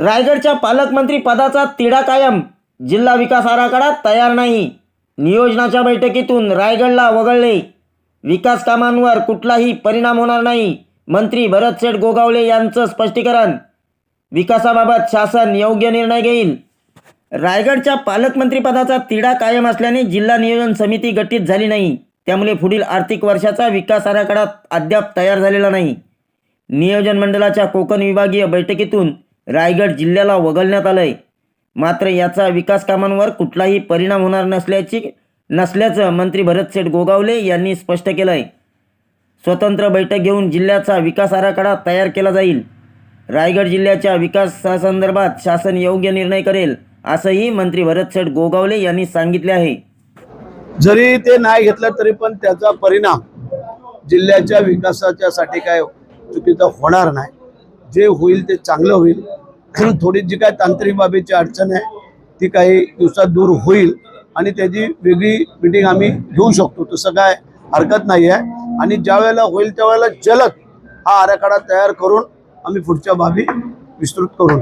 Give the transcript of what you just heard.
रायगडच्या पालकमंत्री पदाचा तिढा कायम. जिल्हा विकास आराखडा तयार नाही. नियोजनाच्या बैठकीतून रायगडला वगळले. विकास कामांवर कुठलाही परिणाम होणार नाही. मंत्री भरत शेठ गोगावले यांचं स्पष्टीकरण. विकासाबाबत शासन योग्य निर्णय घेईल. रायगडच्या पालकमंत्रीपदाचा तिढा कायम असल्याने जिल्हा नियोजन समिती गठीत झाली नाही. त्यामुळे पुढील आर्थिक वर्षाचा विकास आराखडा अद्याप तयार झालेला नाही. नियोजन मंडळाच्या कोकण विभागीय बैठकीतून रायगड जिल्ह्याला वगळण्यात आलंय. मात्र याचा विकास कामांवर कुठलाही परिणाम होणार नसल्याची नसल्याचं मंत्री भरतसेठ गोगावले यांनी स्पष्ट केलंय. स्वतंत्र बैठक घेऊन जिल्ह्याचा विकास आराखडा तयार केला जाईल. रायगड जिल्ह्याच्या विकासासंदर्भात शासन योग्य निर्णय करेल असंही मंत्री भरतसेठ गोगावले यांनी सांगितले आहे. जरी ते नाही घेतलं तरी पण त्याचा परिणाम जिल्ह्याच्या विकासाच्या साठी काय चुकीचा होणार नाही. जे होईल ते चांगलं होईल. थोडी जी काय तांत्रिक बाबीची अडचण आहे ती काही दिवसात दूर होईल आणि त्याची वेगळी मिटिंग आम्ही घेऊ शकतो. तसं काय हरकत नाही आहे. आणि ज्या वेळेला होईल त्यावेळेला जलद हा आराखडा तयार करून आम्ही पुढच्या बाबी विस्तृत करू